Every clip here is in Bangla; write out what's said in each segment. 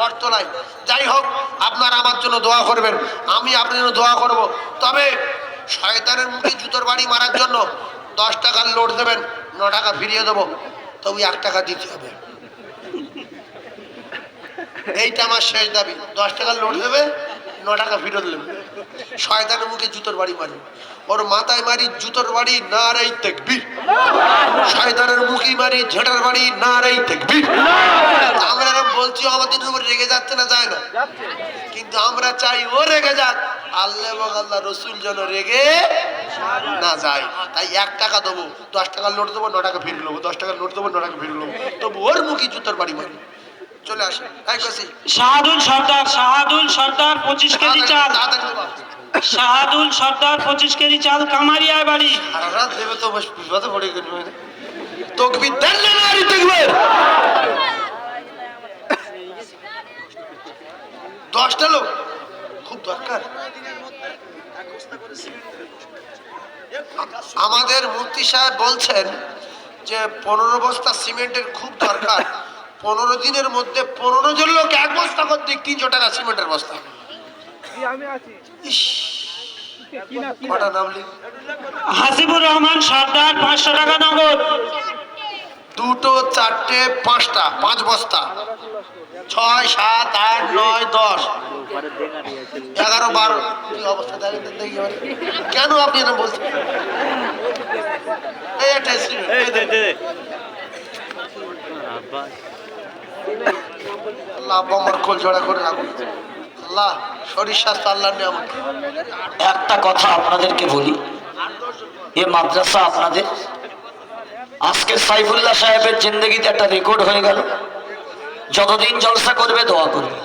বটতলায় যাই হোক, আপনারা আমার জন্য দোয়া করবেন, আমি আপনার জন্য দোয়া করব। তবে শয়তানের মুখে জুতোর বাড়ি মারার জন্য দশ টাকার লোড দেবেন, ন টাকা ফিরিয়ে দেবো। তবু এক টাকা দিতে হবে। এইটা আমার শেষ দাবি। দশ টাকার লোড দেবে, ন টাকা ফেরত দেবে। শয়তানের মুখে জুতোর বাড়ি মারি। ওর মাথায় মারি জুতোর বাড়ি না রাই শয়তানের মুখি মারি ঝেটার বাড়ি না রাই আমরা এরকম বলছি আমাদের উপর রেগে যাচ্ছে না যায় না। কিন্তু আমরা চাই ও রেগে যাক। আল্লাহ এবং আল্লাহ রসুল যেন রেগে না যায়। তাই এক টাকা দেবো দশ টাকার নোট দেবো ন টাকা ফিরে নেব দশ টাকার নোট দেবো ন টাকা ফিরে নেব। তবু ওর মুখে জুতোর বাড়ি মারি। চলে আসে শাহাদুল সর্দার শাহাদুল সর্দার পঁচিশ কেজি চাল। শাহাদুল সর্দার পঁচিশ কেজি চাল কামারিয়ায় বাড়ি। দশটা লোক, খুব দরকার। আমাদের মূর্তি সাহেব বলছেন যে, পনেরো বস্তা সিমেন্টের খুব দরকার। পনেরো দিনের মধ্যে পনেরো জন লোক এক বস্তা করতে তিনশো টাকা সিমেন্টের বস্তা। হাসিবুর রহমান সর্দার পাঁচশো টাকা নগদ। দুটো চারটে পাঁচটা পাঁচ বস্তা। ছয় সাত আট নয় দশ। এগারো বারো। কি অবস্থা? কেন আপনি না বলছেন? আব্বা আমার কোল জোড়া করে রাখুন। আল্লাহ একটা কথা আপনাদেরকে বলি, এ মাদ্রাসা আপনাদের, আজকে সাইফুল্লাহ সাহেবের জিন্দগিতে একটা রেকর্ড হয়ে গেল। যতদিন জলসা করবে দোয়া করবে।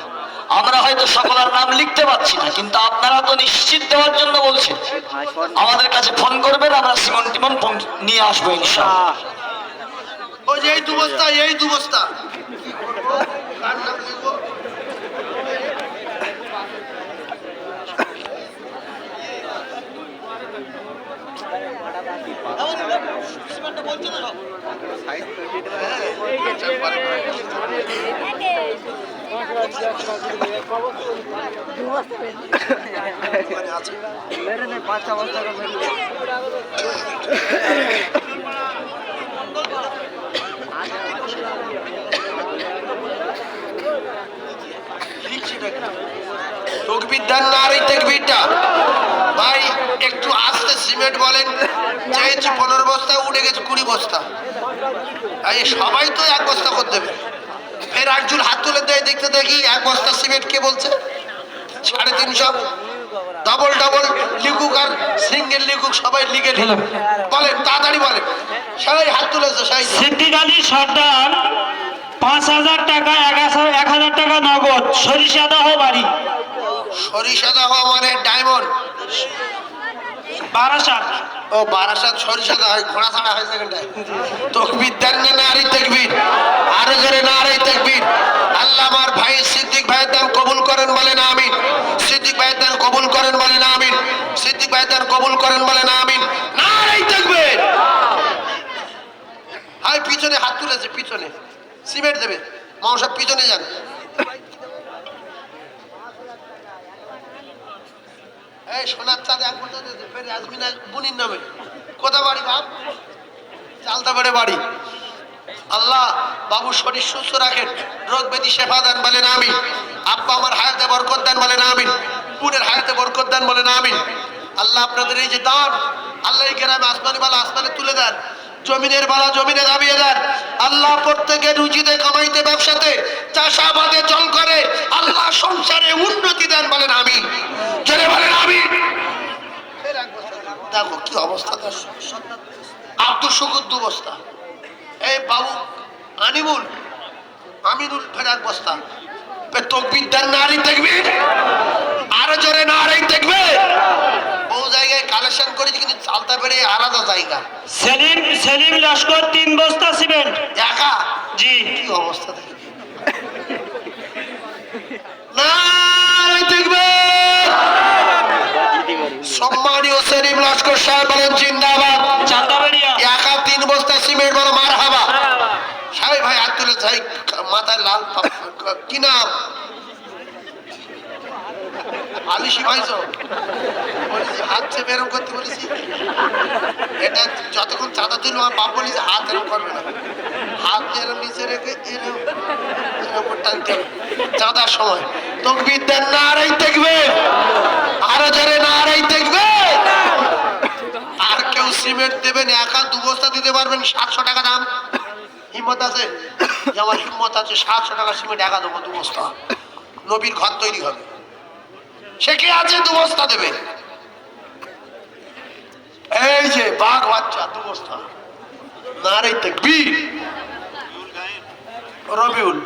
আমরা হয়তো সকলের নাম লিখতে পারছি না, কিন্তু আপনারা তো নিশ্চিত দেওয়ার জন্য বলছেন। আমাদের কাছে ফোন করবেন, আমরা সিমন টিমন নিয়ে আসব ইনশাআল্লাহ। ওই যে এই দু বস্তা এই দু বস্তা? তকবির আর এই তকবিরটা ভাই একটু আস্তে সিমেন্ট বলেন চেয়েছি পনেরো বস্তা উঠে গেছে কুড়ি বস্তা। এই সবাই তো এক বস্তা করে দেবে। ফের একজন হাত তুলে দেয় দেখতে দেখি এক বস্তা সিমেন্ট কে বলছে? সাড়ে তিনশো। ডবল ডবল লিখুক আর সিঙ্গেল লিখুক সবাই লিখে বলেন তাড়াতাড়ি বলেন। সবাই হাত তুলেছে সিদ্দিক আলী সর্দার পাঁচ হাজার টাকা এক হাজার এক হাজার টাকা নগদ সরিষাদহ বাড়ি। সরিষা দেওয়া মানে ডায়মন্ড বারাসাত। ও বারাসাত সরিষা হয় ঘোড়া ছাড়া হয় সেখানটায়। তকবির দেন না নারী তকবির আরও জোরে নারী তকবির আল্লাহ আমার ভাই সিদ্দিক ভাইয়ের দান কবুল করেন বলেন আমিন। সিদ্দিক ভাইয়ের দান কবুল করেন বলেন আমিন। সিদ্দিক ভাইয়ের দান কবুল করেন বলেন আমিন। নারী তকবির হাই পিছনে হাত তুলেছে, পিছনে। সিমেন্ট দেবে। মামা পিছনে যান। আল্লাহ বাবু শরীর সুস্থ রাখেন, রোগ ব্যাধি শেফা দেন আমিন। আব্বা আমার হায়াতে বরকত দেন পুনের হায়াতে বরকত দেন আল্লাহ আপনাদের এই যে দান, আল্লাহ আসমানি বালা আসমানে তুলে দেন, জমিনের বালা জমিনে দাবিয়ে দেন। আল্লাহ প্রত্যেকে রুজিতে, কামাইতে, ব্যবসাতে চাষাবাদে জল করে। আল্লাহ সংসারে উন্নতি দেন বলেন জেনে বলেন আমিন। দেখো কি অবস্থা আব্দুল শুকুর দু বস্তা। এই বাবু আনিমুল আমিনুল ফের এক বস্তা। তকবির দেন নারী দেখবি আরও জোরে নারী দেখবে বহু জায়গায় কালেকশন করেছি কিন্তু চালতা পেরে আলাদা জায়গা। সেলিম সেলিম লস্কর তিন বস্তা সিমেন্ট। একা? জি। কি অবস্থা দেখি নারী দেখবে সম্মানীয় সেলিম লস্কর সাহেব বলেন জিন্দাবাদ চান্দাবাড়িয়া একা তিন বস্তা সিমেন্ট বলো মার হাবা সাহেব ভাই হাত তুলে যাই মাথায় লাল কি নাম? বলেছি, হাত চেপে এরম করতে বলেছি। এটা যতক্ষণ চাঁদা আমার বাপ বলেছি, হাত এরম করবে না। হাত এরম নিচে রেখে এরম টানতে চাঁদার সময়। না দেখবে আরও দেখবে আর কেউ সিমেন্ট দেবেন, একা দু বস্তা দিতে পারবেন, সাতশো টাকা দাম। হিম্মত আছে? যে আমার হিম্মত আছে, সাতশো টাকা সিমেন্ট, একা দেবো দু বস্তা। নবীর ঘর তৈরি হবে। সে কে আছে? দু বস্তা দেবে। এই যে বাঘ বাচ্চা, দু বস্তা। রবিউল।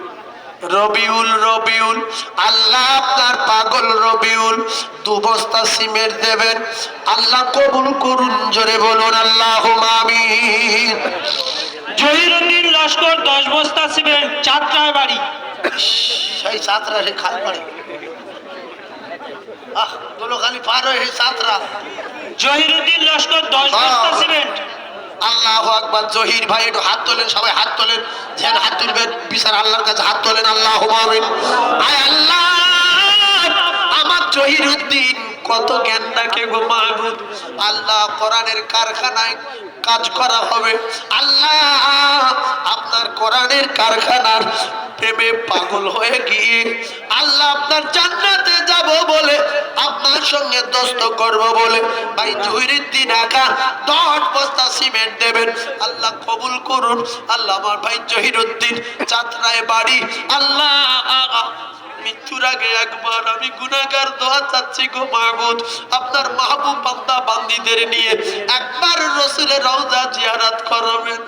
রবিউল রবিউল। আল্লাহ আপনার পাগল রবিউল। সিমেন্ট দেবেন। আল্লাহ কবুল করুন, জোরে বলুন আল্লাহ জহিরুদ্দিন লস্কর দশ বস্তা সিমেন্ট চারটায় বাড়ি। সেই সাতরা সে খাল পাড়ে আহ খালি পার হয়ে সেই সাতরা জহিরুদ্দিন লস্কর দশ বস্তা সিমেন্ট। আল্লাহ আকবার জহির ভাই একটু হাত তোলেন সবাই হাত তোলেন। যেন হাত তুলবেন বিচার আল্লাহর কাছে হাত তোলেন আল্লাহ আয় আল্লাহ আমার জহির উদ্দিন কত জ্ঞান রাখে গো মাহবুব। আল্লাহ কোরআনের কারখানায় কাজ করা হবে। আল্লাহ, আপনার কোরআনের কারখানার প্রেমে পাগল হয়ে গিয়ে আল্লাহ আপনার জান্নাতে যাব বলে আপনার সঙ্গে দোস্ত করব বলে। ভাই জহিরুদ্দিন একা দশ বস্তা সিমেন্ট দেবেন। আল্লাহ কবুল করুন। আল্লাহ আমার ভাই জহিরুদ্দিন, চাতরায় বাড়ি। আল্লাহ মৃত্যুর আগে একবার, আমি গুনাগার দোয়া চাচ্ছি গো মাহবুদ আপনার মাহবুব বান্দা বান্দিদের নিয়ে একবার রসুলের রওজা জিয়ারাত করবেন।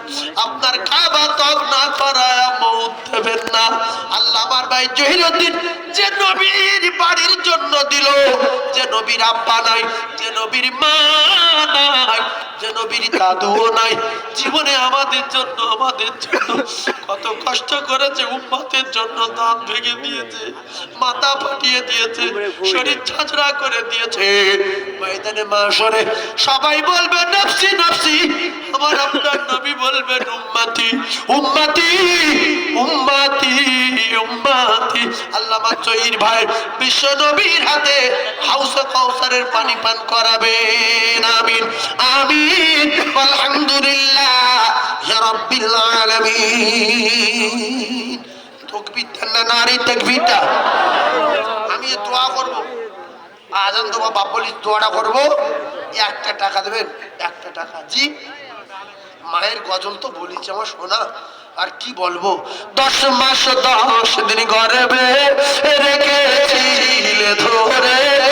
আপনার কাবা তক না করায় মৌত দেবেন না। আল্লাহ আমার ভাই জহিরুদ্দিন, যে নবীর বাড়ির জন্য দিল, যে নবীর আব্বা নাই, যে নবীর মা নাই, যে নবীর দাদুও নাই, জীবনে আমাদের জন্য আমাদের জন্য কত কষ্ট করেছে, উম্মতের জন্য দাঁত ভেঙে দিয়েছে। মাথা ফাটিয়ে দিয়েছে শরীর ঝাঁঝরা করে দিয়েছে। ময়দানে মাসরে সবাই বলবে নফসি নফসি। আমার আপনার নবী বলবেন উম্মাতি উম্মাতি উম্মাতি উম্মাতি। আল্লামা চৈর ভাই বিশ্ব নবীর হাতে হাউস কাউসারের পানি পান করাবেন। আমিন আমিন। আলহামদুলিল্লাহ ইয়া রাব্বিল আলামিন। আজান করব। একটা টাকা দেবেন, একটা টাকা। জি? মায়ের গজল তো বলিছে আমার শোনা আর কি বলব? দশ মাস দশ দিন গর্বে রেখেছিলে ধরে।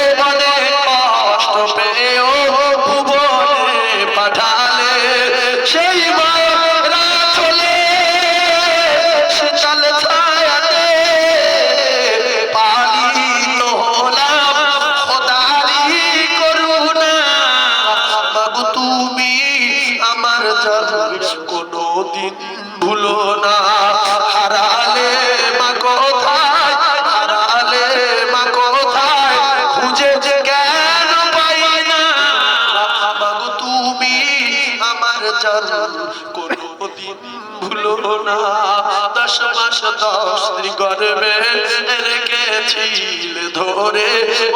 না দশ মাস দশ দিন গর্বে রেখেছিল ধরে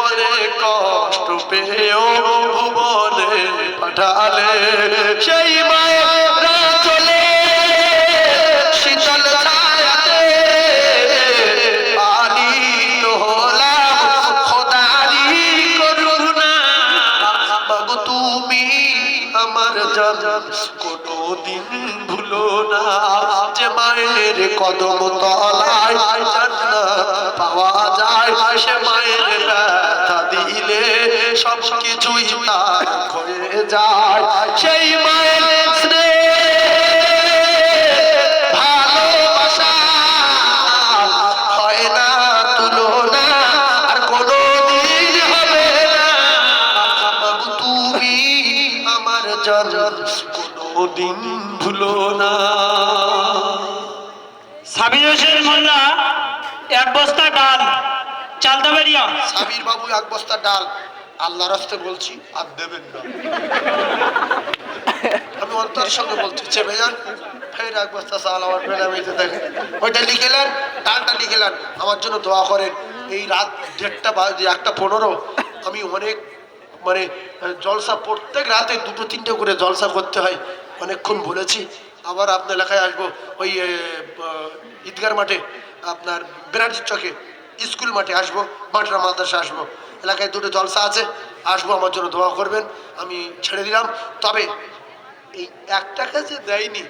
অনেক কষ্ট পেয়েও ভুবনে পাঠালে। সেই মায়েরা চলে শীতল আমার জান কোনদিন ভুলো না। মায়ের কদম তলায় পাওয়া যায় সে মায়ের দিলে সব কিছুই তার হোসেন মোল্লা এক বস্তা ডাল। চালদা বেরিয়া সাবির বাবু এক বস্তা ডাল। আল্লাহ রাস্তে বলছি, আর দেবেন না। আমি অন্তর সঙ্গে বলছি চেপে যান ফের এক বস্তা চাল আমার বেড়ামিতে দেখেন ওইটা লিখেলেন ডালটা লিখেলেন আমার জন্য দোয়া করেন। এই রাত দেড়টা বাজে, একটা পনেরো, আমি অনেক মানে জলসা প্রত্যেক রাতে দুটো তিনটে করে জলসা করতে হয়। অনেকক্ষণ বলেছি আবার আপনার এলাকায় আসব, ওই ঈদগার মাঠে, আপনার বেনারজির চকে, স্কুল মাঠে আসব, বাটরা মাদ্রাসা আসব। এলাকায় দুটো জলসা আছে, আসব, আমার জন্য দোয়া করবেন, আমি ছেড়ে দিলাম। তবে এই এক টাকা যে দেয়নি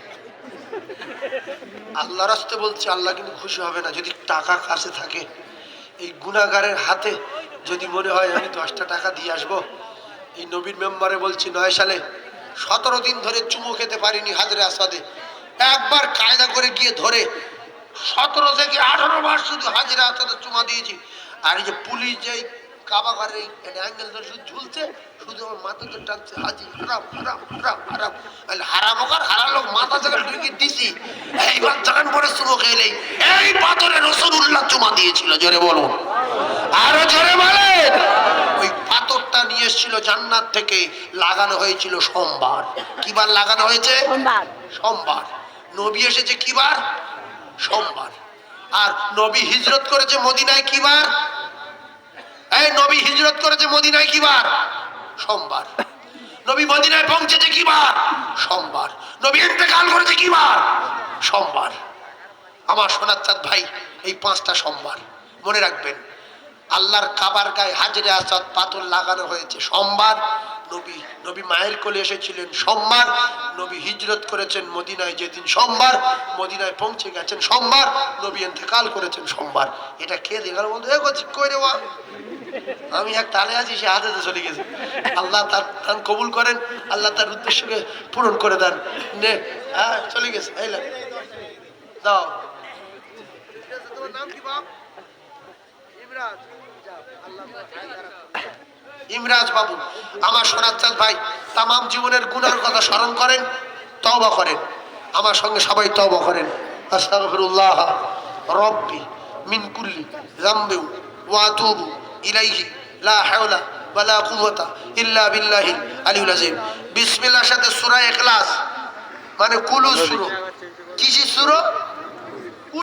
আল্লাহ রাস্তে বলছে, আল্লাহ কিন্তু খুশি হবে না, যদি টাকা কাছে থাকে। এই গুণাগারের হাতে যদি মনে হয়, আমি দশটা টাকা দিয়ে আসব। এই নবীন মেম্বারে বলছি, নয় সালে সতেরো দিন ধরে চুমো খেতে পারিনি হাজারে আসাদে। একবার কায়দা করে গিয়ে ধরে সতেরো থেকে আঠারো বার শুধু হাজিরা আসাদে চুমা দিয়েছি। আর এই যে পুলিশ যে কাবা ঘরে অ্যাঙ্গেল ধরে শুধু ঝুলছে, শুধু আমার মাথা ধরে টানছে, হাজি হারাম হারাম হারাম হারাম। হারাম ওকার হারাম লোক, মাথা জায়গা ঢুকে দিছি। এইবার জাগান পরে চুমো খেলেই এই পাথরে রসুল্লাহ চুমা দিয়েছিল, জোরে বলুন। আরও জোরে বলে নিয়ে এসেছিল জান্নাত থেকে লাগানো হয়েছিল সোমবার। কিবার লাগানো হয়েছে? সোমবার। সোমবার। নবী এসেছে কিবার? সোমবার। আর নবী হিজরত করেছে মদিনায় কিবার? এই নবী হিজরত করেছে মদিনায় কিবার? সোমবার। নবী মদিনায় পৌঁছেছে কিবার? সোমবার। নবী ইন্তেকাল করেছে কিবার? সোমবার। আমার সোনার চাঁদ ভাই এই পাঁচটা সোমবার। মনে রাখবেন আল্লাহর কাবার গায়ে হাজরে আসাদ, পাথর লাগানো হয়েছে। সোমবার নবী নবী মায়ের কোলে এসেছিলেন সোমবার নবী হিজরত করেছেন মদিনায় যেদিন সোমবার মদিনায় পৌঁছে গেছেন সোমবার নবী এতেকাল করেছেন সোমবার এটা কে দেখার বলতে এ করছি কই রে আমি এক তালে আছি, সে হাতে চলে গেছে। আল্লাহ তার দান কবুল করেন, আল্লাহ তার উদ্দেশ্যকে পূরণ করে দেন। নে হ্যাঁ চলে গেছে, এই দাও। নাম কি, বাপ? ইমরাজ বাবু, আমার সোনার চাঁদ ভাই তামাম জীবনের গুনার কথা স্মরণ করেন, তওবা করেন। আমার সঙ্গে সবাই তওবা করেন। আস্তাগফিরুল্লাহ, রব্বি মিন কুল্লি যামবি ওয়া আতুবু ইলাইহি, লা হাওলা ওয়ালা কুওয়াতা ইল্লা বিল্লাহিল আলিউল আযীম। বিসমিল্লাহর সাথে সূরা ইখলাস মানে কুলু সূরা। কিসি সূরা?